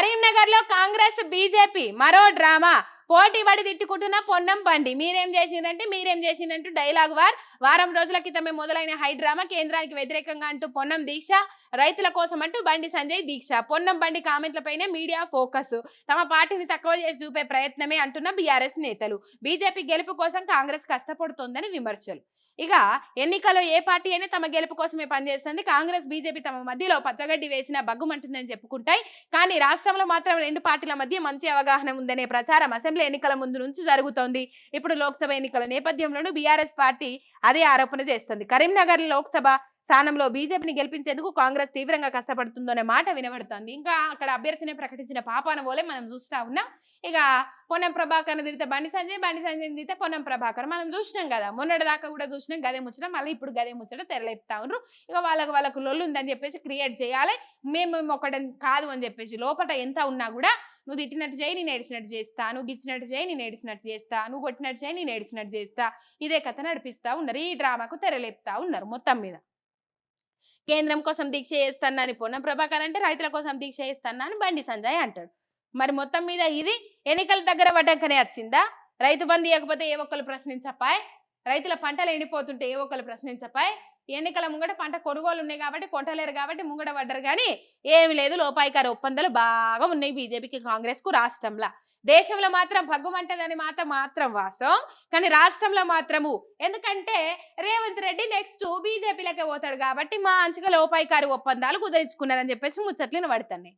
కరీంనగర్లో కాంగ్రెస్ బీజేపీ మరో డ్రామా. పోటీ పడి తిట్టుకుంటున్న పొన్నం బండి. మీరేం చేసిందంటే మీరేం చేసిందంటూ డైలాగ్ వార్. వారం రోజుల క్రితమే మొదలైన హై డ్రామా కేంద్రానికి వ్యతిరేకంగా అంటూ పొన్నం దీక్ష రైతుల కోసం అంటూ బండి సంజయ్ దీక్ష. పొన్నం బండి కామెంట్లపైనే మీడియా ఫోకస్. తమ పార్టీని తక్కువ చేసి చూపే ప్రయత్నమే అంటున్న బీఆర్ఎస్ నేతలు. బీజేపీ గెలుపు కోసం కాంగ్రెస్ కష్టపడుతోందని విమర్శలు. ఇక ఎన్నికల్లో ఏ పార్టీ అయినా తమ గెలుపు కోసమే పనిచేస్తుంది. కాంగ్రెస్ బీజేపీ తమ మధ్యలో పచ్చగడ్డి వేసిన బగ్గుమంటుందని చెప్పుకుంటాయి. కానీ రాష్ట్రంలో మాత్రం రెండు పార్టీల మధ్య మంచి అవగాహన ఉందనే ప్రచారం అసెంబ్లీ ఎన్నికల ముందు నుంచి జరుగుతోంది. ఇప్పుడు లోక్సభ ఎన్నికల నేపథ్యంలోనూ బీఆర్ఎస్ పార్టీ అదే ఆరోపణ చేస్తుంది. కరీంనగర్ లోక్సభ స్థానంలో బీజేపీని గెలిపించేందుకు కాంగ్రెస్ తీవ్రంగా కష్టపడుతుందనే మాట వినబడుతోంది. ఇంకా అక్కడ అభ్యర్థిని ప్రకటించిన పాపాన పోలే మనం చూస్తా ఉన్నాం. ఇక పొన్నం ప్రభాకర్ని తిరిగితే బండి సంజయ్ బండి సంజయ్ తిరిగితే పొన్నం ప్రభాకర్. మనం చూసినాం కదా మొన్నటి దాకా కూడా చూసినాం గదే ముచ్చట మళ్ళీ ఇప్పుడు గదే ముచ్చట తెరలేపుతా ఉన్నారు. ఇక వాళ్ళకి వాళ్ళకు లొల్లు ఉందని చెప్పేసి క్రియేట్ చేయాలి. మేము మేము ఒకటి కాదు అని చెప్పేసి లోపల ఎంత ఉన్నా కూడా నువ్వు తిట్టినట్టు చేయి నేను ఏడిచినట్టు చేస్తా. నువ్వు గిచ్చినట్టు చేయి నేను ఏడిచినట్టు చేస్తా. నువ్వు కొట్టినట్టు చేయి నేను ఏడిచినట్టు చేస్తా. ఇదే కథ నడిపిస్తా ఉన్నారు. ఈ డ్రామాకు తెరలేపుతా ఉన్నారు మొత్తం మీద. కేంద్రం కోసం దీక్ష చేస్తానని పొన్నం ప్రభాకర్ అంటే రైతుల కోసం దీక్ష చేస్తానని బండి సంజయ్ అంటాడు. మరి మొత్తం మీద ఇది ఎన్నికల దగ్గర పడ్డాకనే వచ్చిందా? రైతు బంధు ఇవ్వకపోతే ఏ ఒక్కరు ప్రశ్నించపాయ్? రైతుల పంటలు ఎండిపోతుంటే ఏ ఒక్కరు ప్రశ్నించపాయ్? ఎన్నికల ముంగట పంట కొనుగోలు ఉన్నాయి కాబట్టి కొంటలేరు కాబట్టి ముంగట పడ్డరు కానీ ఏమి లేదు. లోపాయికార ఒప్పందాలు బాగా ఉన్నాయి బీజేపీకి కాంగ్రెస్కు రాష్ట్రంలో. దేశంలో మాత్రం భగ్గుమంటదని మాత్రం మాత్రం వాస్తవం. కానీ రాష్ట్రంలో మాత్రము. ఎందుకంటే రేవంత్ రెడ్డి నెక్స్ట్ బీజేపీలకే పోతాడు కాబట్టి మా అంచుగా లోపాయికారి ఒప్పందాలు కుదిరించుకున్నారని చెప్పేసి ముచ్చట్లను పడుతున్నాయి.